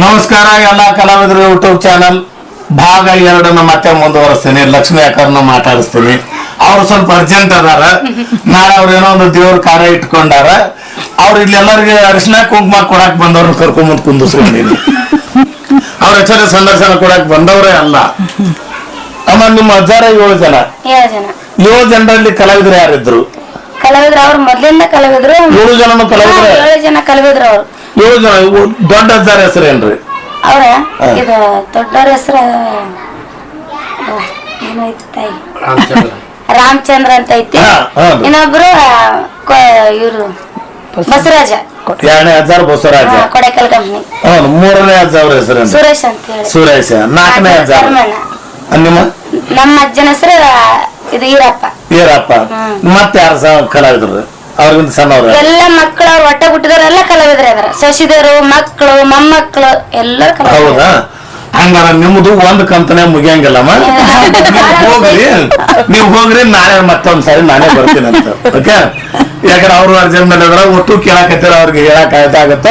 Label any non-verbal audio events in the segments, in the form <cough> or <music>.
ನಮಸ್ಕಾರ ಎಲ್ಲ ಕಲಾವಿದರು ಯೂಟ್ಯೂಬ್ ಚಾನಲ್. ಭಾಗ ಎರಡನ್ನ ಮತ್ತೆ ಮುಂದುವರಿಸ್ತೇನೆ. ಲಕ್ಷ್ಮಿ ಅಕ್ಕರ್ನ ಮಾತಾಡಿಸ್ತೀನಿ. ಅವ್ರು ಸ್ವಲ್ಪ ಅರ್ಜೆಂಟ್ ಅದಾರ. ನಾಳೆ ಅವ್ರು ಏನೋ ಒಂದು ದೇವ್ರ ಕಾರ್ಯ ಇಟ್ಕೊಂಡಾರ. ಅವ್ರು ಇಲ್ಲಿ ಎಲ್ಲರಿಗೆ ಅರಿಶಿನ ಕುಂಕುಮ ಕೊಡಕ್ ಬಂದವ್ರನ್ನ ಕರ್ಕೊಂಬಂದ್ ಕುಂದಿಸ್ಕೊಂಡಿನಿ. ಅವ್ರ ಹೆಸರು ಸಂದರ್ಶನ ಕೊಡಕ್ ಬಂದವರೇ ಅಲ್ಲ. ಅಮ್ಮ ನಿಮ್ಮ ಅಜ್ಜಾರ ಏಳು ಜನ? ಏಳು ಜನ. ಏಳು ಜನರಲ್ಲಿ ಕಲಾವಿದರು ಯಾರಿದ್ರು? ಕಲಾವಿದ್ರು ಅವ್ರು ಮೊದ್ಲಿಂದ ಕಲಾವಿದ್ರು. ಏಳು ಜನ ಕಲಾವಿದ್ರು? ಏಳು ಜನ ಕಲಾವಿದ್ರು ಅವ್ರು. ಏಳು ಜನ ಇವು ದೊಡ್ಡ ಅಜ್ಜಾರ ಹೆಸರೇನ್ರಿ ಅವ್ರ? ಹಾ. ಇದು ದೊಡ್ಡವ್ರ ಹೆಸರು ಏನಾಯ್ತು ತಾಯಿ? <laughs> ರಾಮಚಂದ್ರ. ಅಂತ ಐತಿ. ಹಾ, ಹೌದು. ಇನ್ನೊಬ್ರು ಇವರು ಬಸವರಾಜ. ಎರಡನೇ ಅಜ್ಜಾರ ಬಸವರಾಜ. ಹಾ, ಕೊಡೆಕಲ್ ಕಂಪ್ನಿ ಹೌದು ಮೂರನೇ ಅಜ್ಜ ಅವ್ರ ಸುರೇಶ್ ಅಂತ ಹೇಳಿ. ಸುರೇಶ ನಾಲ್ಕನೇ ಅಜ್ಜ ಧರ್ಮಣ್ಣ. ನಿಮ್ಮ? ನಮ್ಮ ಅಜ್ಜನ ಹೆಸರು ಇದು ಈರಪ್ಪ. ಈರಪ್ಪ. ಹ್ಮ್. ಮತ್ತೆ ಯಾರು ಸಹ ಕಲಾವಿದ್ರು ಅವ್ರಿಗಿಂತ ಸಣ್ಣವ್ರ. ಎಲ್ಲ ಮಕ್ಕಳು ಹೊಟ್ಟೆ ಹುಟ್ಟಿದವರೆಲ್ಲ ಕಲಾವಿದ್ರ ಅದಾರ ಸೊಸಿದರು ಮಕ್ಕಳು ಮೊಮ್ಮಕ್ಕಳು ಎಲ್ಲರೂ ಕಲಾವಿದ್ರ ಹೌದಾ? ಹಂಗಾರ ನಿಮ್ದು ಒಂದ್ ಕಂತನೇ ಮುಗಿಯಂಗಿಲ್ಲಮ್ಮ? <laughs> ನೀವ್ ಹೋಗ್ರಿ. ನೀವು ಹೋಗ್ರಿ ನಾಳೆ ಮತ್ತೊಂದ್ ಸಾರಿ ನಾನೇ ಬರ್ತೀನಿ ಅಂತ. ಓಕೆ ಯಾಕಂದ್ರೆ ಅವ್ರು ಅರ್ಜೆಂಟ್ ಮೇಲೆ ಒಟ್ಟು ಕೇಳಕತ್ತಿರ ಅವ್ರಿಗೆ ಹೇಳಕ್ ಆಗುತ್ತ?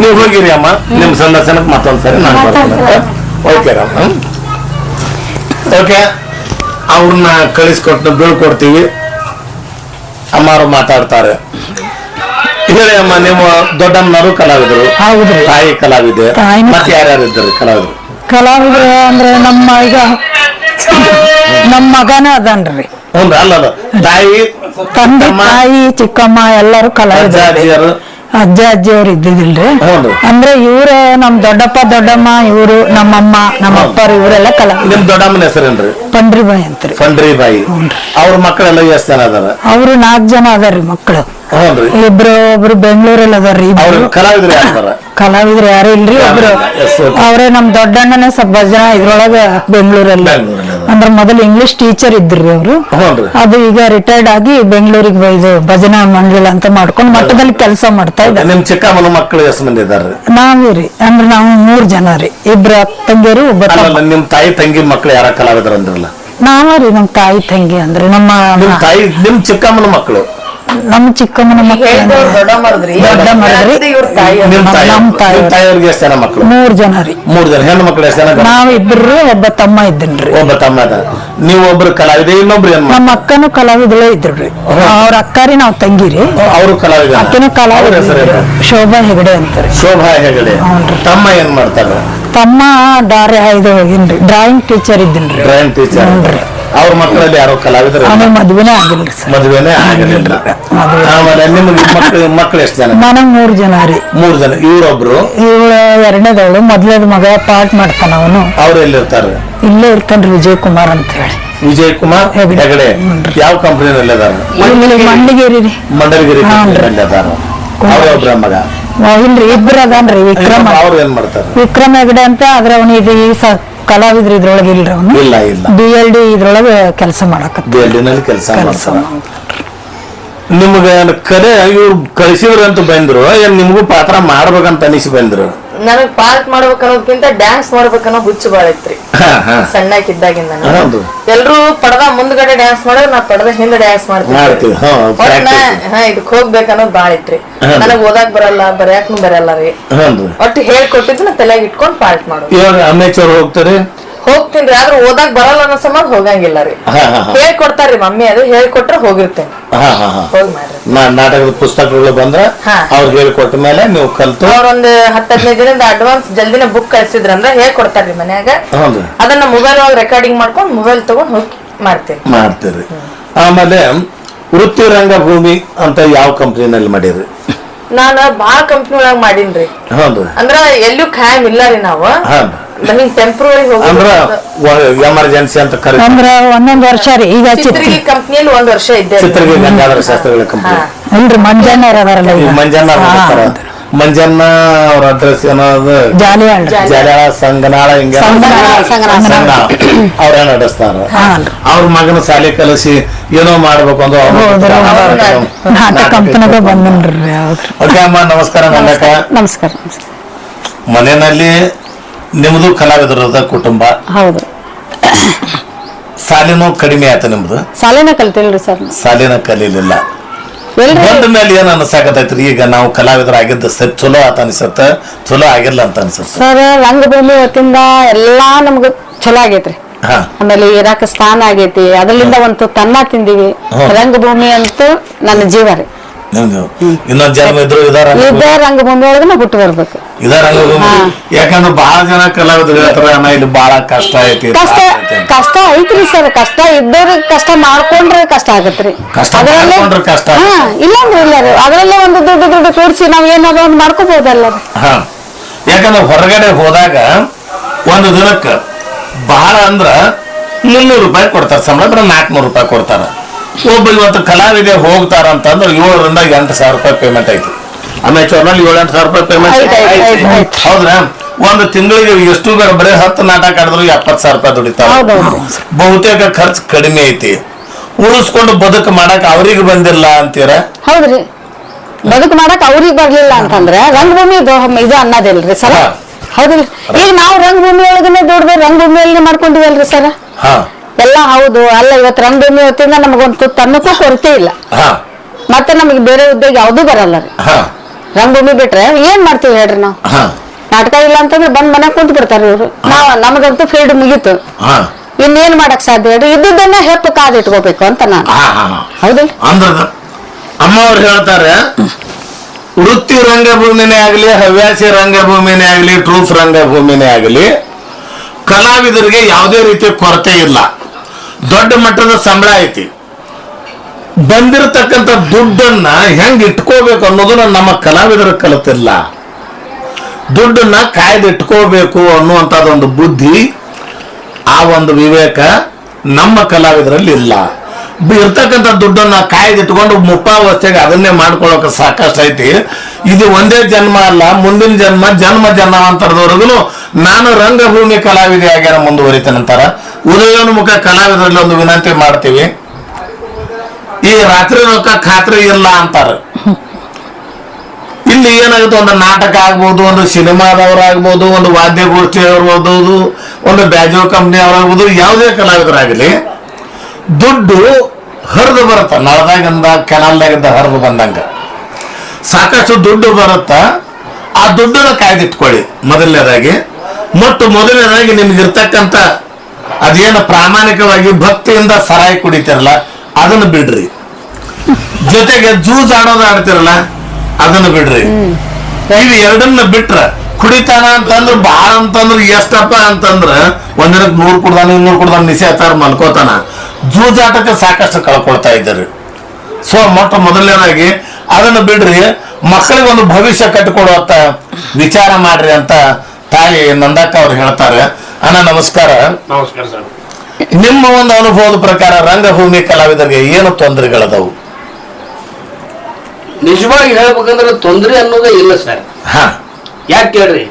ನೀವು ಹೋಗಿರಿ ಅಮ್ಮ. ನಿಮ್ ಸಂದರ್ಶನಕ್ಕೆ ಮತ್ತೊಂದ್ ಸಾರಿ ನಾನು ಬರ್ತೀನಿ ಅಂತ. ಓಕೆ ರಮ್ಮ ಓಕೆ ಅವ್ರನ್ನ ಕಳಿಸ್ಕೊಟ್ಟು ಬೀಳ್ಕೊಡ್ತೀವಿ. ಅಮ್ಮರು ಮಾತಾಡ್ತಾರೆ. ಹೇಳಿ ಅಮ್ಮ ನೀವು ದೊಡ್ಡಮ್ಮನವರು ಕಲಾವಿದರು? ಹೌದ್ರಿ ತಾಯಿ ಕಲಾವಿದೆ. ತಾಯಿನೂ- ಮತ್ತೆ ಯಾರ್ಯಾರು ಇದ್ದಾರೆ ಕಲಾವಿದರು? ಕಲಾವಿದರು ಅಂದ್ರೆ ನಮ್ಮ ಈಗ ನಮ್ಮ ಮಗನ ಅದನ್ರಿ. ಹ್ಞೂ ಅಲ್ಲ ಅಲ್ಲ. ತಾಯಿ ತಂದೆ ತಮ್ಮ, ತಾಯಿ ಚಿಕ್ಕಮ್ಮ ಎಲ್ಲರೂ ಕಲಾವಿದರು. ಅಜ್ಜಿಯರು ಅಜ್ಜ ಅಜ್ಜಿಯವ್ರು ಇದ್ದಿದಿಲ್ರಿ. ಅಂದ್ರೆ ಇವ್ರು ನಮ್ ದೊಡ್ಡಪ್ಪ ದೊಡ್ಡಮ್ಮ ಇವ್ರು ನಮ್ಮಮ್ಮ ನಮ್ಮ ಅಪ್ಪರು ಇವರೆಲ್ಲ ಕಲಾ ನಿಮ್ ದೊಡ್ಡಮ್ಮನ ಹೆಸರೇನ್ರಿ? ಪಂಡ್ರಿಬಾಯಿ ಅಂತ್ರಿ. ಫಂಡ್ರಿ ಬಾಯಿ ಅವ್ರ ಮಕ್ಕಳೆಲ್ಲ ಎಷ್ಟು ಜನ ಅದಾರ? ಅವ್ರು ನಾಲ್ಕ್ ಜನ ಅದಾರ್ರಿ ಮಕ್ಕಳು ಇಬ್ರು ಒಬ್ರು ಬೆಂಗಳೂರಲ್ಲಿ ಅದಾರ್ರಿ. ಕಲಾವಿದ್ರು ಯಾರು ಕಲಾವಿದ್ರು ಯಾರು ಇಲ್ರಿ ಒಬ್ರು. ಅವರೇ ನಮ್ ದೊಡ್ಡಣ್ಣನೇ ಸ್ವಲ್ಪ ಜನ ಇದ್ರೊಳಗ ಬೆಂಗಳೂರಲ್ಲಿ. ಅದಾರ. ಮೊದಲು ಇಂಗ್ಲಿಷ್ ಟೀಚರ್ ಇದ್ರಿ ಅವರು. ಅದು ಈಗ ರಿಟೈರ್ಡ್ ಆಗಿ ಬೆಂಗಳೂರಿಗೆ ಇದು ಭಜನಾ ಮಂಡಳ ಅಂತ ಮಾಡ್ಕೊಂಡು ಮಠದಲ್ಲಿ ಕೆಲಸ ಮಾಡ್ತಾ ಇದ್ದಾರೆ. ನಿಮ್ ಚಿಕ್ಕಮ್ಮನ ಮಕ್ಕಳು ಎಷ್ಟು ಮಂದಿ ನಾವೇ ರೀ. ಅಂದ್ರೆ ನಾವು ಮೂರ್ ಜನ ರೀ. ಇಬ್ರು ತಂಗಿಯರು ನಿಮ್ ತಾಯಿ ತಂಗಿ ಮಕ್ಕಳು ಯಾರ ಕಲಾವಿದರು ಅಂದ್ರಲ್ಲ? ನಾವ ರೀ ನಮ್ ತಾಯಿ ತಂಗಿ ಅಂದ್ರೆ ನಮ್ಮ ನಿಮ್ ತಾಯಿ ನಿಮ್ ಚಿಕ್ಕಮ್ಮನ ಮಕ್ಕಳು. ನಮ್ಮ ಚಿಕ್ಕಮ್ಮನ ಮಕ್ಕಳು ದೊಡ್ಡ ಮರದ್ರಿ. ನಿಮ್ ತಾಯಿ ನಮ್ ತಾಯಿ ನಿಮ್ ತಾಯಿಯವ್ರಿಗೆ ಎಷ್ಟು ಜನ ಮಕ್ಕಳು ಮೂರ್ ಜನ ರೀ. ಮೂರ್ ಜನ. ಹೆಣ್ಣು ಮಕ್ಕಳು ಎಷ್ಟು ಜನ? ಗಂಡು? ನಾವ್ ಇಬ್ರು ಒಬ್ಬ ತಮ್ಮ ಇದ್ದನ್ರಿ ಒಬ್ಬ ತಮ್ಮ ನೀವು ಒಬ್ರು ಕಲಾವಿದೆ ಇನ್ನೊಬ್ರು ಏನ್ ನಮ್ಮ ಅಕ್ಕನು ಕಲಾವಿದಳೇ ಇದ್ರಿ ಅವ್ರ ಅಕ್ಕಾರಿ ನಾವ್ ತಂಗಿರಿ ಅವರು ಕಲಾವಿದ ಅಕ್ಕನು ಕಲಾವಿದ ಶೋಭಾ ಹೆಗಡೆ ಅಂತಾರೆ ಶೋಭಾ ಹೆಗಡೆ. ತಮ್ಮ ಏನ್ ಮಾಡ್ತಾರೆ? ತಮ್ಮ ದಾರಿ ಇದು ಹೋಗಿನ್ರಿ ಡ್ರಾಯಿಂಗ್ ಟೀಚರ್ ಇದ್ದನ್ರಿ ಡ್ರಾಯಿಂಗ್ ಟೀಚರ್. ಅವ್ರ ಮಕ್ಕಳಲ್ಲಿ ಯಾರೋ ಕಲಾವಿದರು ಮದುವೆನೇ ಮದ್ವೆನೇ ಆಗಿಲ್ಲ ಸರ್. ಮದುವೆನೇ. ಆಮೇಲೆ ನಿಮ್ಗೆ ಮಕ್ಕಳು ಮಕ್ಕಳು ಎಷ್ಟು ಜನ? ನನಗ್ ಮೂರ್ ಜನ ರೀ. ಮೂರು ಜನ. ಇವ್ರೊಬ್ರು? ಇವಳು ಎರಡನೇದವಳು. ಮೊದ್ಲೇದ್ ಮಗ ಪಾಠ ಮಾಡ್ತಾನ ಅವನು. ಅವ್ರು ಎಲ್ಲಿರ್ತಾರೆ? ಇಲ್ಲೇ ಇರ್ತಾನ್ರಿ ವಿಜಯ್ ಕುಮಾರ್ ಅಂತ ಹೇಳಿ. ವಿಜಯ್ ಕುಮಾರ್ ಹೆಗಡೆ. ಯಾವ ಕಂಪನಿನಲ್ಲಿ ಅದಾರ ಮಂಡಲಗಿರಿ. ಕಂಪನಿಯಲ್ಲಿ ಅದಾರ ಅವ್ರೊಬ್ರ ಮಗ. ಅವ್ ಇಲ್ರಿ ಇಬ್ರು ಅದಾನ್ರಿ ವಿಕ್ರಮ. ಅವ್ರು ಏನ್ ಮಾಡ್ತಾರೆ? ವಿಕ್ರಮ್ ಹೆಗಡೆ ಅಂತ ಆದ್ರೆ ಅವನು ಇದು ಈ ಸ ಕಲಾವಿದ್ರ ಇದ್ರೊಳಗೆ ಇಲ್ರಿ ಅವನು. ಇಲ್ಲ ಇಲ್ಲ. ಬಿ ಎಲ್ ಡಿ ಇದ್ರೊಳಗೆ ಕೆಲಸ ಮಾಡಕತ್ತ. ದೇಹಲಿನಲ್ಲಿ ಕೆಲಸ ಕೆಲಸ ಮಾಡ್ತಾರೆ. ನಿಮ್ಗೆ ಕಲೆ ಇವ್ರು ಕಳಿಸಿದ್ರು ಅಂತ ಬಂದ್ರು ಏನ್ ನಿಮ್ಗೂ ಪಾತ್ರ ಮಾಡ್ಬೇಕಂತ ಅನಿಸಿ ಬಂದ್ರು? ನನಗ್ ಪಾರ್ಕ್ ಮಾಡ್ಬೇಕನ್ನೋದಕ್ಕಿಂತ ಡ್ಯಾನ್ಸ್ ಮಾಡ್ಬೇಕನ್ನೋ ಹುಚ್ಚು ಬಾಳ ಇತ್ರಿ. ಸಣ್ಣಕ್ಕಿದ್ದಾಗಿಂದ ಎಲ್ರು ಪಡದ ಮುಂದ್ಗಡೆ ಡ್ಯಾನ್ಸ್ ಮಾಡಿದ್ರೆ ನಾ ಪಡದ ಹಿಂದೆ ಡ್ಯಾನ್ಸ್ ಮಾಡ್ತೀನಿ ಇದಕ್ ಹೋಗ್ಬೇಕನ್ನೋದ್ ಬಾಳ ಇತ್ರಿ. ನನಗ್ ಓದಾಕ್ ಬರಲ್ಲ ಬರ್ಯಾಕ್ನು ಬರಲ್ಲ ರೀ. ಒಟ್ಟು ಹೇಳ್ಕೊಟ್ಟಿದ್ದು ನಾ ತಲೆಯಾಗ ಇಟ್ಕೊಂಡ್ ಪಾರ್ಟ್ ಮಾಡೋದು. ಅಮೇಚೂರ್ ಹೋಗ್ತಾರೆ. ಹೋಗ್ತೀನ್ರಿ ಆದ್ರೆ ಓದಾಕ್ ಬರಲ್ಲ ಅನ್ನೋ ಸಂಬಂಧ ಹೋಗಂಗಿಲ್ಲ ರೀ. ಹೇಳ್ಕೊಡ್ತಾರ್ರಿ ಮಮ್ಮಿ ಅದು ಹೇಳ್ಕೊಟ್ರೆ ಹೋಗಿರ್ತೇನೆ. ನಾಟಕದ ಪುಸ್ತಕಗಳು ಬಂದ್ರೆ. ಅವ್ರಿಗೆ ಹೇಳ್ಕೊಟ್ಟ ಮೇಲೆ ನೀವು ಕಲ್ತು. ಅವ್ರೊಂದ್ ಹತ್ತದ್ನೈದು ದಿನದ ಅಡ್ವಾನ್ಸ್ ಜಲ್ದಿನ ಬುಕ್ ಕಳ್ಸಿದ್ರಂದ್ರ ಹೇಳ್ಕೊಡ್ತಾರ್ರಿ ಮನ್ಯಾಗ. ಅದನ್ನ ಮೊಬೈಲ್ ಒಳಗೆ ರೆಕಾರ್ಡಿಂಗ್ ಮಾಡ್ಕೊಂಡು ಮೊಬೈಲ್ ತಗೊಂಡ್ ಹೋಗಿ ಮಾಡ್ತೇನೆ ಮಾಡ್ತೀರಿ. ಆಮೇಲೆ ವೃತ್ತಿ ರಂಗಭೂಮಿ ಅಂತ ಯಾವ ಕಂಪ್ನಿನಲ್ಲಿ ಮಾಡಿರಿ ನಾನು ಬಾಳ ಕಂಪ್ನಿ ಒಳಗ್ ಮಾಡೀನ್ರಿ ಅಂದ್ರ ಎಲ್ಲೂ ಖಾಯಂ ಇಲ್ಲ ರೀ ನಾವು. ಟೆಂಪ್ರವರಿ ಅಂದ್ರ ಹೋಗಿ ಎಮರ್ಜೆನ್ಸಿ ಅಂತ ಕರಿ ಅಂದ್ರ ಒಂದೊಂದ್ ವರ್ಷ ರೀ ಈಗ ಚಿತ್ರ ಚಿತ್ರಗಿ ಕಂಪ್ನಿಯಲ್ಲಿ ಒಂದ್ ವರ್ಷ ಇದ್ದೆ. ಚಿತ್ರಗೆ ಗಂಗಾಧರ ಶಾಸ್ತ್ರಗಳ ಕಂಪ್ನಿ. ಇಲ್ರಿ ಮಂಜಣ್ಣ ಅದಾರಲ್ಲ ಈಗ. ಮಂಜಣ್ಣ ಅವ್ರು ಹಾ. ಮಂಜಣ್ಣ ಅವ್ರ ಅಡ್ರೆಸ್ ಏನದು? ಜಾಲಿಯಾಳ. ರೀ. ಜಲ ಸಂಗನಾಳ ಹಿಂಗ ಸಂಗನಾಳ. ಅವ್ರೇನ್ ನಡೆಸ್ತಾರ ಅವ್ರ ಮಗನ ಶಾಲೆ ಕಲಿಸಿ ಏನೋ ಮಾಡ್ಬೇಕು ನಾಟಕ ಕಂಪನಿಗೆ ಬಂದನ್ರಿ ಓಕೆ ಅಮ್ಮ ನಮಸ್ಕಾರ ನಮಸ್ಕಾರ. ಮನೆಯಲ್ಲಿ ನಿಮ್ದು ಕಲಾವಿದರದ ಕುಟುಂಬ. ಹೌದು. ಸಾಲಿನೂ ಕಡಿಮೆ ಆಯ್ತು ನಿಮ್ದು ಶಾಲೆನ ಕಲ್ತಿಲ್ರಿ ಸರ್. ಸಾಲಿನ ಕಲೀಲಿಲ್ಲ. ಎಲ್ರಿ ಬಂದ ಮೇಲೆ ಏನ್ ಅನ್ಸಾಕತೈತ್ರಿ ಈಗ ನಾವು ಕಲಾವಿದರಾಗಿದ್ದ ಸರಿ ಚಲೋ ಆತ ಅನ್ಸತ್ತ ಚಲೋ ಆಗಿಲ್ಲ ಅಂತ ಅನ್ಸತ್ತ. ಸರ್ ರಂಗಭೂಮಿ ಹೊತ್ತಿಂದ ಎಲ್ಲಾ ನಮ್ಗ ಚಲೋ ಆಗೈತ್ರಿ. ಹಾ. ಆಮೇಲೆ ಇರಾಕ ಸ್ಥಾನ ಆಗೈತಿ. ಅದರಿಂದ ಒಂದು ತನ್ನ ತಿಂದಿವಿ. ರಂಗಭೂಮಿ ಅಂತೂ ನನ್ನ ಜೀವ ರೀ. ನಿಮ್ದು ಇನ್ನೊಂದ್ ಜನ್ಮ ಇದ್ರು ಇದಾರ ಇದೇ ರಂಗಭೂಮಿ ಒಳಗನ ಬಿಟ್ಟು ಬರ್ಬೇಕು. ಇದಾರ ಯಾಕಂದ್ರೆ ಬಹಳ ಜನ ಕಲಾವಿದರು ಹೇಳ್ತಾರ ಅಣ್ಣ ಇಲ್ಲಿ ಬಹಳ ಕಷ್ಟ ಐತಿ ಕಷ್ಟ. ಕಷ್ಟ ಐತ್ರಿ ಸರ್. ಕಷ್ಟ ಇದ್ದವ್ರಿಗೆ ಕಷ್ಟ ಮಾಡ್ಕೊಂಡ್ರೆ ಕಷ್ಟ ಆಗತ್ರಿ. ಕಷ್ಟ ಅದರಲ್ಲೇ ಮಾಡ್ಕೊಂಡ್ರೆ ಕಷ್ಟ ಹಾ ಇಲ್ಲ ಅಂದ್ರೆ ಇಲ್ಲ ರೀ. ಅದ್ರಲ್ಲೇ ಒಂದು ದುಡ್ಡು ದುಡ್ಡು ಕೂಡಿಸಿ ನಾವ್ ಏನಾದ್ರು ಒಂದು ಮಾಡ್ಕೋಬಹುದಲ್ಲ ಹಾ. ಯಾಕಂದ್ರೆ ಹೊರಗಡೆ ಹೋದಾಗ ಒಂದು ದಿನಕ್ಕೆ ಬಹಳ ಅಂದ್ರ ಮುನ್ನೂರು ರೂಪಾಯಿ ಕೊಡ್ತಾರ ಸಂಬಳ ನಾಲ್ಕುನೂರು ರೂಪಾಯಿ ಕೊಡ್ತಾರ. ಒಬ್ಬ ಇವತ್ತು ಕಲಾವಿದೆ ಹೋಗ್ತಾರ ಅಂತಂದ್ರೆ ಏಳರಿಂದ ಎಂಟು ಸಾವಿರ ರೂಪಾಯಿ ಪೇಮೆಂಟ್ ಐತಿ ಅಮೆಚೂರ್ನಲ್ಲಿ ಏಳು ಎಂಟು ಸಾವಿರ ರೂಪಾಯಿ ಪೇಮೆಂಟ್. ಹೌದ್ರಾ? ಒಂದು ತಿಂಗಳಿಗೆ ಎಷ್ಟು ಬೇರೆ ಬರೀ ಹತ್ತು ನಾಟಕ ಆಡಿದ್ರು ಎಪ್ಪತ್ತು ಸಾವಿರ ರೂಪಾಯಿ ದುಡಿತಾರ. ಬಹುತೇಕ ಖರ್ಚು ಕಡಿಮೆ ಐತಿ. ಉಳಿಸ್ಕೊಂಡು ಬದುಕು ಮಾಡಕ್ ಅವ್ರಿಗೆ ಬಂದಿಲ್ಲ ಅಂತೀರ? ಹೌದ್ರಿ. ಬದುಕು ಮಾಡಕ್ ಅವ್ರಿಗೆ ಬರ್ಲಿಲ್ಲ ಅಂತಂದ್ರೆ ರಂಗಭೂಮಿ ಇದು ಅನ್ನೋದಿಲ್ರಿ ಸರ್? ಹೌದ್ರಿ. ಹೌದಿಲ್ರಿ ಈಗ ನಾವು ರಂಗಭೂಮಿ ಒಳಗನೆ ದುಡ್ದು ರಂಗಭೂಮಿಯಲ್ಲಿ ಮಾಡ್ಕೊಂಡಿವಲ್ರಿ ಸರ್? ಹಾ. ಎಲ್ಲ ಹೌದು. ಅಲ್ಲ ಇವತ್ತು ರಂಗಭೂಮಿ ಹೊತ್ತಿಂದ ನಮಗೊಂದು ತುತ್ತು ಅನ್ನಕ್ಕೂ ಕೊರತೆ ಇಲ್ಲ. ಹಾ. ಮತ್ತೆ ನಮಗೆ ಬೇರೆ ಉದ್ಯೋಗ ಯಾವ್ದು ಬರಲ್ಲ ರೀ ಹಾ. ರಂಗಭೂಮಿ ಬಿಟ್ರೆ ಏನ್ ಮಾಡ್ತೀವಿ ಹೇಳ್ರಿ ನಾವು? ಹಾ. ನಾಟಕ ಇಲ್ಲ ಅಂತಂದ್ರೆ ಬಂದ್ ಮನೆ ಕುಂತ್ ಬಿಡ್ತಾರ ಇವ್ರು. ನಾವ್ ನಮಗಂತೂ ಫೀಲ್ಡ್ ಮುಗೀತು. ಹಾ. ಇನ್ನೇನ್ ಮಾಡಕ್ ಸಾಧ್ಯ ಹೇಳ್ರಿ? ಇದ್ದುದನ್ನ ಹೆಪ್ಪು ಕಾದ್ ಇಟ್ಕೋಬೇಕು ಅಂತ ನಾನು. ಹಾ ಹಾ ಅಂದ್ರ ಅಮ್ಮ ಅವ್ರು ಹೇಳ್ತಾರೆ ವೃತ್ತಿ ರಂಗಭೂಮಿನೇ ಆಗಲಿ ಹವ್ಯಾಸಿ ರಂಗಭೂಮಿನೇ ಆಗಲಿ ಟ್ರೂಫ್ ರಂಗಭೂಮಿನೇ ಆಗಲಿ ಕಲಾವಿದರಿಗೆ ಯಾವುದೇ ರೀತಿಯ ಕೊರತೆ ಇಲ್ಲ. ದೊಡ್ಡ ಮಟ್ಟದ ಸಂಬಳ ಐತಿ. ಬಂದಿರತಕ್ಕಂಥ ದುಡ್ಡನ್ನ ಹೆಂಗ್ ಇಟ್ಕೋಬೇಕು ಅನ್ನೋದನ್ನ ನಮ್ಮ ಕಲಾವಿದರು ಕಲಿತಿಲ್ಲ. ದುಡ್ಡನ್ನ ಕಾಯ್ದಿಟ್ಕೋಬೇಕು ಅನ್ನುವಂಥದ್ದೊಂದು ಬುದ್ಧಿ, ಆ ಒಂದು ವಿವೇಕ ನಮ್ಮ ಕಲಾವಿದರಲ್ಲಿ ಇಲ್ಲ. ಇರ್ತಕ್ಕಂಥ ದುಡ್ಡನ್ನ ಕಾಯ್ದಿಟ್ಕೊಂಡು ಮುಪ್ಪಾವಸ್ಥೆಗೆ ಅದನ್ನೇ ಮಾಡ್ಕೊಳ್ಳೋಕೆ ಸಾಕಷ್ಟು ಐತಿ. ಇದು ಒಂದೇ ಜನ್ಮ ಅಲ್ಲ, ಮುಂದಿನ ಜನ್ಮ ಜನ್ಮ ಜನ್ಮಾಂತರದವರೆಗೂ ನಾನು ರಂಗಭೂಮಿ ಕಲಾವಿದೆಯಾಗ್ಯಾರ ಮುಂದುವರಿತೇನೆ ಅಂತಾರ. ಉದಯೋನ್ಮುಖ ಕಲಾವಿದರಲ್ಲಿ ಒಂದು ವಿನಂತಿ ಮಾಡ್ತೀವಿ. ಈ ರಾತ್ರಿ ರೊಕ್ಕ ಖಾತ್ರಿ ಇಲ್ಲ ಅಂತಾರೆ. ಇಲ್ಲಿ ಏನಾಗುತ್ತೆ? ಒಂದು ನಾಟಕ ಆಗ್ಬೋದು, ಒಂದು ಸಿನಿಮಾದವರಾಗ್ಬೋದು, ಒಂದು ವಾದ್ಯಗೋಷ್ಠಿ ಆಗ್ಬೋದು ಒಂದು ಬ್ಯಾಜೋ ಕಂಪ್ನಿ ಅವರಾಗ್ಬೋದು ಯಾವುದೇ ಕಲಾವಿದರಾಗಲಿ, ದುಡ್ಡು ಹರಿದು ಬರುತ್ತೆ. ನಳದಾಗಿಂದ ಕೆನಾಲ್ದಾಗಿಂದ ಹರಿದು ಬಂದಂಗ. ಸಾಕಷ್ಟು ದುಡ್ಡು ಬರುತ್ತ. ಆ ದುಡ್ಡನ್ನು ಕಾಯ್ದಿಟ್ಕೊಳ್ಳಿ. ಮೊದಲನೇದಾಗಿ. ಮತ್ತು ಮೊದಲನೇದಾಗಿ ನಿಮ್ಗೆ ಇರ್ತಕ್ಕಂಥ ಅದೇನು ಪ್ರಾಮಾಣಿಕವಾಗಿ ಭಕ್ತಿಯಿಂದ ಸರಾಯಿ ಕುಡಿತಿರಲ್ಲ ಅದನ್ನು ಬಿಡ್ರಿ. ಜೊತೆಗೆ ಜೂಜ್ ಆಡೋದು ಆಡ್ತಿರಲ್ಲ ಅದನ್ನ ಬಿಡ್ರಿ. ಇವು ಎರಡನ್ನ ಬಿಟ್ರ ಕುಡಿತಾನ ಅಂತಂದ್ರ ಬಾಳ ಅಂತಂದ್ರ ಎಷ್ಟಪ್ಪ ಅಂತಂದ್ರ ಒಂದಿನಕ್ ನೂರ್ ಕುಡ್ದಾನ ಇನ್ನೂರ್ ಕುಡ್ದಾನ ನಿಸೆ ಹತ್ತಾರ ಮಲ್ಕೋತಾನ. ಜೂಜಾಟಕ್ಕೆ ಸಾಕಷ್ಟು ಕಳ್ಕೊಳ್ತಾ ಇದ್ದಾರೆ. ಸೊ ಮೊಟ್ಟ ಮೊದಲನೇದಾಗಿ ಅದನ್ನ ಬಿಡ್ರಿ ಮಕ್ಕಳಿಗೆ ಒಂದು ಭವಿಷ್ಯ ಕಟ್ಟಿಕೊಡುವತ್ತ ವಿಚಾರ ಮಾಡ್ರಿ ಅಂತ ತಾಯಿ ನಂದಕ್ಕ ಅವ್ರು ಹೇಳ್ತಾರೆ. ಅಣ್ಣ ನಮಸ್ಕಾರ. ನಮಸ್ಕಾರ ಸರ್. ನಿಮ್ಮ ಒಂದು ಅನುಭವದ ಪ್ರಕಾರ ರಂಗಭೂಮಿ ಕಲಾವಿದರಿಗೆ ಏನು ತೊಂದರೆಗಳದವು? ನಿಜವಾಗಿ ಹೇಳ್ಬೇಕಂದ್ರೆ ತೊಂದರೆ ಅನ್ನೋದೇ ಇಲ್ಲ ಸರ್. ಹಾ. ಯಾಕೆ ಹೇಳ್ರಿ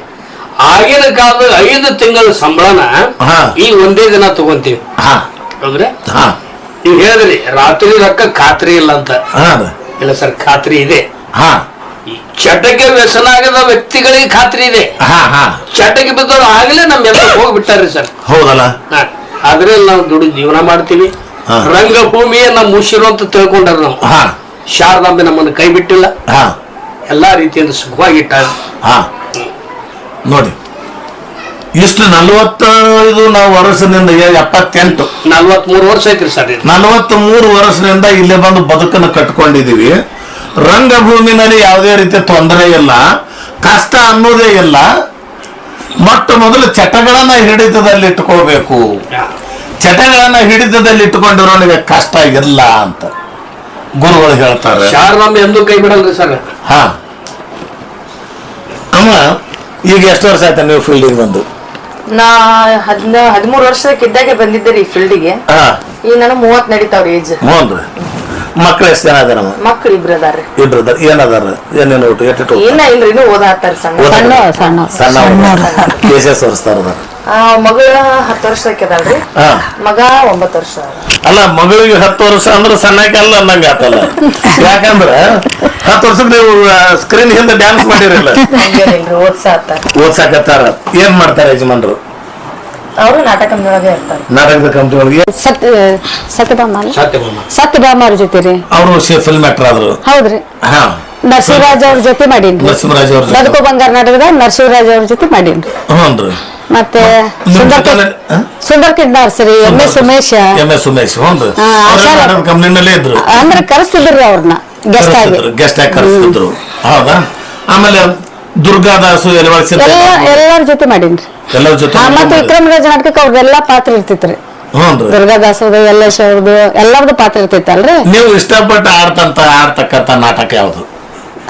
ಆಗಿನ ಕಾಲದಲ್ಲಿ ಐದು ತಿಂಗಳ ಸಂಬಳನ ಹಾ. ಈ ಒಂದೇ ದಿನ ತಗೊಂತೀವಿ. ಹಾ. ಅಂದ್ರೆ ಹಾ. ನೀವು ಹೇಳಿದ್ರಿ ರಾತ್ರಿ ರೊಕ್ಕ ಖಾತ್ರಿ ಇಲ್ಲ ಅಂತ. ಹಾ. ಇಲ್ಲ ಸರ್ ಖಾತ್ರಿ ಇದೆ. ಹಾ. ಚಟಕ್ಕೆ ವ್ಯಸನ ಆಗದ ವ್ಯಕ್ತಿಗಳಿಗೆ ಖಾತ್ರಿ ಇದೆ. ಹಾ ಹಾ. ಚಟಕ್ಕೆ ಬಿದ್ದವ್ರು ಆಗ್ಲೇ ನಮ್ ಎಲ್ಲ ಹೋಗ್ಬಿಟ್ಟಾರ್ರಿ ಸರ್. ಹೌದಲ್ಲ? ಆದ್ರೆ ಅದ್ರಲ್ಲಿ ನಾವು ದುಡಿ ಜೀವನ ಮಾಡ್ತೀವಿ. ಹಾ. ರಂಗಭೂಮಿಯ ನಮ್ಮ ಮುಸಿರು ಅಂತ ತಿಳ್ಕೊಂಡ್ರ ನಾವು. ಹಾ. ಶಾರದಾಂಬೆ ನಮ್ಮನ್ನು ಕೈ ಬಿಟ್ಟಿಲ್ಲ. ಹಾ. ಎಲ್ಲಾ ರೀತಿಯಿಂದ ಸುಖವಾಗಿಟ್ಟ ಹಾ. ನೋಡಿ ಇಷ್ಟು ನಲವತ್ತೈದು ನಾವು ವರ್ಷದಿಂದ ಎಪ್ಪತ್ತೆಂಟು. ನಲ್ವತ್ಮೂರು ವರ್ಷ ಐತ್ರಿ ಸರ್ ನಲವತ್ತ್ ಮೂರು ವರ್ಷದಿಂದ ಇಲ್ಲೇ ಬಂದು ಬದುಕನ್ನು ಕಟ್ಕೊಂಡಿದೀವಿ ರಂಗಭೂಮಿನಲ್ಲಿ ಯಾವುದೇ ರೀತಿಯ ತೊಂದರೆ ಇಲ್ಲ ಕಷ್ಟ ಅನ್ನೋದೇ ಇಲ್ಲ. ಮೊಟ್ಟ ಮೊದಲು ಚಟಗಳನ್ನ ಹಿಡಿತದಲ್ಲಿ ಇಟ್ಕೋಬೇಕು. ಚಟಗಳನ್ನ ಹಿಡಿತದಲ್ಲಿ ಇಟ್ಟುಕೊಂಡಿರೋನಿಗೆ ಕಷ್ಟ ಇಲ್ಲ ಅಂತ ಗುರುಗಳು ಹೇಳ್ತಾರೆ. ಶಾರದಾಂಬೆ ಎಂದೂ ಕೈ ಬಿಡಲ್ರಿ ಸರ್. ಹಾ. ಅಮ್ಮ ಈಗ ಎಷ್ಟು ವರ್ಷ ಆಯ್ತಾ ನೀವು ಫೀಲ್ಡಿಗೆ ಬಂದು? ನಾ ಹದಿನ ಹದಿಮೂರು ವರ್ಷಕ್ಕಿದ್ದಾಗೆ ಬಂದಿದ್ದೆ ರೀ ಫೀಲ್ಡಿಗೆ. ಹಾ. ಈಗ ನಾನು ಮೂವತ್ ನಡೀತಾವ್ರಿ ಏಜ್. ಹ್ಞೂನ್ರಿ. ಮಕ್ಳು ಎಷ್ಟು ಜನ ಅದಾರಮ್ಮ ಮಕ್ಳು ಇಬ್ರು ಅದಾರ್ರಿ. ಇಬ್ರು ಅದಾರ ಏನದಾರ ಏನೇನು ಊಟ ಎಷ್ಟು ಏನ ಇಲ್ರಿ ಇನ್ನು ಓದಾತಾರ. ಸಣ್ಣ ಸಣ್ಣ ಸಣ್ಣ ಸಣ್ಣ ಕೇಸಸ್ ತೋರಿಸ್ತಾರ ಅದಾರ. ಆ, ಮಗಳ ಹತ್ತು ವರ್ಷಕ್ಕೆ ಅದಲ್ರಿ ಹಾ. ಮಗ ಒಂಬತ್ತು ವರ್ಷ ಅಲ್ಲ ಮಗಳಿಗೆ ಹತ್ತು ವರ್ಷ ಅಂದ್ರೆ ಸಣ್ಣಕ್ಕೆ ಅಲ್ಲ ಅನ್ನಂಗ ಆತಲ್ಲ. ಯಾಕಂದ್ರ ಹತ್ತು ವರ್ಷಕ್ಕೆ ನೀವು ಸ್ಕ್ರೀನ್ ಹಿಂದೆ ಡ್ಯಾನ್ಸ್ ಮಾಡಿರಲ್ಲ. ಹಂಗೇನಿಲ್ರಿ ಓದ್ಸಾತಾರ ಓದ್ಸಾಕತ್ತಾರ. ಏನ್ ಮಾಡ್ತಾರೆ ಯಜಮಾನ್ರು? ಅವರು ನಾಟಕ ಕಂಪ್ನಿಯೊಳಗೆ ಇರ್ತಾರೆ. ನಾಟಕದ ಕಂಪ್ನಿ ಒಳಗೆ ಸತ್ಯ ಸತ್ಯಭಾಮ ಅಲ್ಲ? ಸತ್ಯಭಾಮ. ಅವ್ರ ಜೊತೆ ರೀ ಅವರು ಫಿಲ್ಮ್ ಆಕ್ಟರ್ ಆದ್ರು. ಹೌದ್ರಿ. ಹಾ. ನರಸಿಂಹರಾಜ್ ಅವ್ರ ಜೊತೆ ಮಾಡೀನ್ರಿ. ನರಸಿಂಹರಾಜ್ ಅವ್ರ ಜೊತೆ. ಬದುಕು ಬಂಗಾರ ನಾಟಕದ ನರಸಿಂಹರಾಜ್ ಅವ್ರ ಜೊತೆ ಮಾಡೀನ್ರಿ. ಹ್ಞೂ ಮತ್ತೆ ಸುಂದರ್? ಸುಂದರ್ ಕಿಡ್ನಾರ್ಸ್ ರೀ M S Umesh. M S Umesh ಹ್ಞೂ ನಾಟಕದ ಕಂಪ್ನಿನಲ್ಲೇ ಇದ್ರು. ಅಂದ್ರೆ ಕರೆಸ್ತಿದ್ರಿ ಅವ್ರನ್ನ ಗೆಸ್ಟ್ ಆಗಿ. ಗೆಸ್ಟ್ ಆಗಿ ಕರೆಸ್ತಿದ್ರು. ಹೌದಾ? ಆಮೇಲೆ ದುರ್ಗಾದಾಸು ಎಲ್ಲ ಎಲ್ಲರ ಜೊತೆ ಮಾಡೀನ್ರಿ. ಎಲ್ಲರ ಜೊತೆ ಹಾ, ಮತ್ತೆ ವಿಕ್ರಮರಾಜ್ ನಾಟಕಕ್ಕೆ ಅವ್ರದ್ದೆಲ್ಲ ಪಾತ್ರ ಇರ್ತಿತ್ರಿ. ಹ್ಞೂನ್ರಿ ದುರ್ಗಾದಾಸದ ಯಲ್ಲೇಶ್ ಅವ್ರದ್ದು ಎಲ್ಲರದ್ದು ಪಾತ್ರ ಇರ್ತಿತ್ತಲ್ರಿ? ನೀವು ಇಷ್ಟಪಟ್ಟು ಆಡ್ತಂತ ಆಡ್ತಕ್ಕಂತ ನಾಟಕ ಯಾವುದು?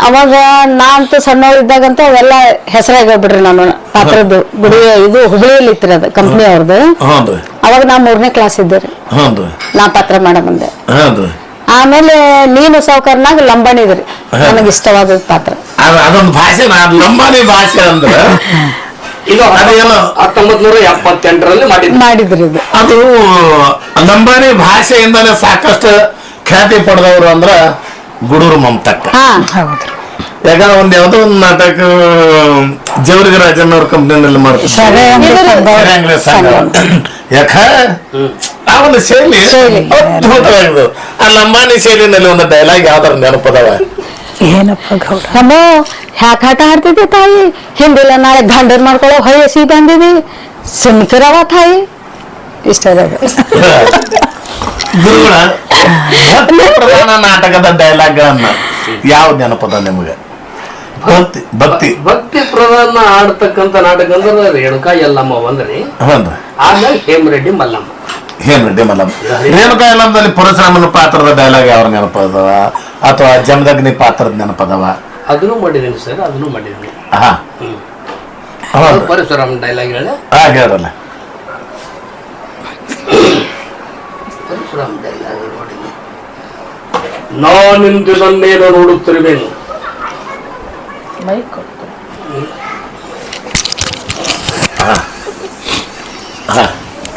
ಅವಾಗ ನಾ ಅಂತೂ ಸಣ್ಣವಳಿದ್ದಾಗಂತ ಅವೆಲ್ಲ ಹೆಸರಾಗಿ ಬಿಡ್ರಿ ನಾನು. ಪಾತ್ರದ್ದು ಗುಡಿ ಇದು ಹುಬ್ಳಿಯಲ್ಲಿ ಇತ್ರಿ ಅದು ಕಂಪ್ನಿ ಅವ್ರದ್ದು ಹ್ಞೂನ್ರಿ ಅವಾಗ ನಾ ಮೂರನೇ ಕ್ಲಾಸ್ ಇದ್ದೆ ರೀ. ಹ್ಞೂನ್ರಿ ನಾ ಪಾತ್ರ ಮಾಡ ಬಂದೆ ಹ್ಞೂನ್ರಿ ಆಮೇಲೆ ನೀನು ಸಾವುಕಾರನಾಗ ಲಂಬಾಣಿದ್ರಿ ನನಗೆ ಇಷ್ಟವಾದ ಪಾತ್ರ. ಅದ ಅದೊಂದು ಭಾಷೆ ನಾನು ಲಂಬಾಣಿ ಭಾಷೆ ಅಂದ್ರೆ <laughs> ಇದು ಅದೇನೋ ಹತ್ತೊಂಬತ್ ನೂರ ಎಪ್ಪತ್ತೆಂಟರಲ್ಲಿ ಮಾಡಿದ್ದು ಮಾಡಿದ್ರಿ ಇದು. ಅದು ಲಂಬಾಣಿ ಭಾಷೆಯಿಂದಲೇ ಸಾಕಷ್ಟು ಖ್ಯಾತಿ ಪಡೆದವರು ಅಂದ್ರ ಗುಡೂರು ಮಮತಕ್ಕ. ಹಾ. ಹೌದ್ರಿ ಯಾಕಂದ್ರೆ ಒಂದ್ ಯಾವ್ದೋ ಒಂದು ನಾಟಕ ಜವರಿಗ ರಾಜನ್ ಅವ್ರ ಕಂಪ್ನಿನಲ್ಲಿ ಮಾಡ್ತಾರೆ ಯಾಕ? ಆ ಒಂದು ಶೈಲಿ ಶೈಲಿ. ಅದ್ಭುತವಾಗಿದೆ. ಆ ಲಂಬಾಣಿ ಶೈಲಿನಲ್ಲಿ ಒಂದು ಡೈಲಾಗ್ ಯಾವ್ದಾರ ನೆನಪದವ? ಏನಪ್ಪ ಗೌಡ? ನಮ್ಮ ಹ್ಯಾಕ್ ಆಟ ಆಡ್ತಿದ್ದೆ ತಾಯಿ? ಹಿಂದಿಲ್ಲ ನಾಳೆ ಗಂಡರ್ ಮಾಡ್ಕೊಳ್ಳೋ ಹೊಯ್ಯಸಿ ಬಂದಿದಿ. ಸುಮ್ಕಿರವ ತಾಯಿ? ಇಷ್ಟ ಗುರುಗಳ ಭಕ್ತಿ ಪ್ರಧಾನ ನಾಟಕದ ಡೈಲಾಗ್ ಯಾವ ನೆನಪದ ನಿಮಗೆ? ಭಕ್ತಿ ಭಕ್ತಿ. ಭಕ್ತಿ ಪ್ರಧಾನ ಆಡ್ತಕ್ಕಂತ ನಾಟಕ ಅಂದ್ರೆ ರೇಣುಕಾ ಯಲ್ಲಮ್ಮ ಒಂದ್ರಿ. ಹೌದು ಆಮೇಲೆ ಹೇಮರೆಡ್ಡಿ ಮಲ್ಲಮ್ಮ. ಏನ್ ಮಲಂ ರೇಣುಕಾ ಯಲ್ಲಮ್ಮದಲ್ಲಿ ಪರಶುರಾಮನ ಪಾತ್ರದ ಡೈಲಾಗ್ ಯಾವ ನೆನಪದವ? ಅಥವಾ ಜಮದಗ್ನಿ ಪಾತ್ರದ ನೆನಪದವ? ಅದನ್ನು ಮಾಡಿದ್ದೀನಿ ಸರ್ ಅದನ್ನು ಮಾಡಿದ್ದೀನಿ. ಹಾ ಹೌದು. ಪರಶುರಾಮ್ ಡೈಲಾಗ್ ಹೇಳ. ಹಾ ಹೇಳಲ್ಲ ಪರಶುರಾಮ ಡೈಲಾಗ್ ನೋಡಿ ನಾನಿಂದಿನನ್ನೇನು ನೋಡುತ್ತಿರುವೆನು. ಮೈಕ್ ಹಾ.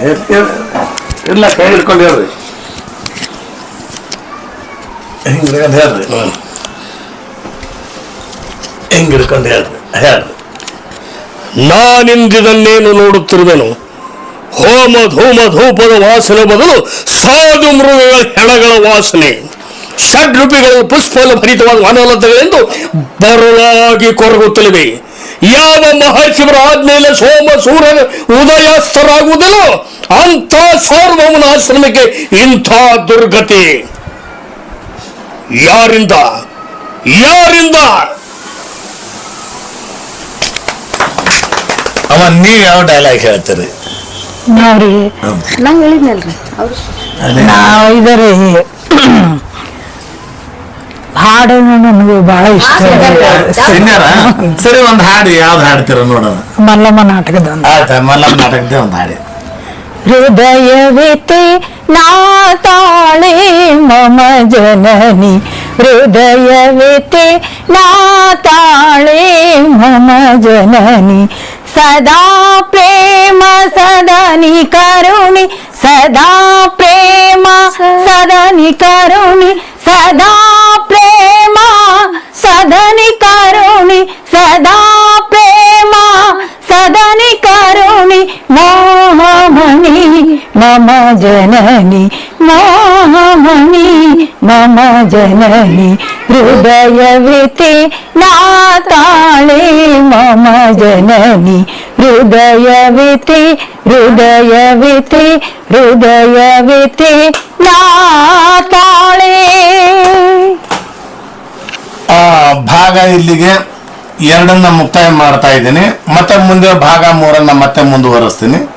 ಇರ್- ಇಲ್ಲ ಕೈ ಹಿಡ್ಕೊಂಡು ಹೇಳ್ರಿ. ಹಿಂಗೆ ಹೇಳ್ರಿ. ಹಿಂಗ್ ಹಿಡ್ಕೊಂಡು ಹೇಳ್ರಿ. ಹೇಳ್ರಿ. ನಾನಿಂದಿದನ್ನೇನು ನೋಡುತ್ತಿರುವೆನು? ಹೋಮ ಧೂಮ ಧೂಪದ ವಾಸನೆ ಬದಲು ಸಾಧು ಮೃಗಗಳ ಹೆಣಗಳ ವಾಸನೆ. ಷಡ್ ರೂಪಿಗಳು ಪುಷ್ಪಲ ಭರಿತವಾದ ವನಲತೆಗಳೆಂದು ಬರಲಾಗಿ ಕೊರಗುತ್ತಲಿವೆ. ಯಾವ ಮಹರ್ಷಿವರ ಆದ್ಮೇಲೆ ಸೋಮ ಸೂರ್ಯ ಉದಯಾಸ್ತರಾಗುವುದಿಲ್ಲೋ ಅಂತ ಸಾರ್ವಭೌಮನ ಆಶ್ರಮಕ್ಕೆ ಇಂಥ ದುರ್ಗತಿ. ಯಾರಿಂದ? ಯಾರಿಂದ? ಅವ ನೀವ್ ಯಾವ ಡೈಲಾಗ್ ಹೇಳ್ತೀರಿ? ನಾವ್ರಿ ನಾ ಹೇಳಿದ್ನಲ್ರಿ. ಅವ್ರು ನಾವ್ ಇದರಿ. ಹಾಡು ನನಗೆ ಬಹಳ ಇಷ್ಟ ಸಿಂಗರ ಸರಿ ಒಂದ್ ಹಾಡು ಯಾವ್ದು ಹಾಡ್ತೀರ ನೋಡೋಣ ಮಲ್ಲಮ್ಮ ನಾಟಕದ ಒಂದು. ಆಯ್ತಾ ಮಲ್ಲಮ್ಮ ನಾಟಕದ ಒಂದು ಹಾಡಿ ಹೃದಯವಿತೆ ನಾತಾಳೆ ಮಮ ಜನನಿ ಹೃದಯವಿತೆ ನಾತಾಳೆ ಮಮ ಜನನಿ ಸದಾ ಪ್ರೇಮ ಸದನಿ ಕರುಣಿ ಸದಾ ಪ್ರೇಮ ಸದನಿ ಕರುಣಿ ಸದಾ ಪ್ರೇಮ సదని కరుణి సదా ప్రేమ సదని కరుణి మోహమణి మమ జనని మోహమణి మమ జనని హృదయవితే నా నాతాళే మమ జనని హృదయవితే హృదయవితే హృదయవితే నా నాతాళే ಭಾಗ ಇಲ್ಲಿಗೆ ಎರಡನ್ನ ಮುಕ್ತಾಯ ಮಾಡ್ತಾ ಇದ್ದೀನಿ. ಮತ್ತೆ ಮುಂದೆ ಭಾಗ ಮೂರನ್ನ ಮತ್ತೆ ಮುಂದುವರಿಸ್ತೀನಿ.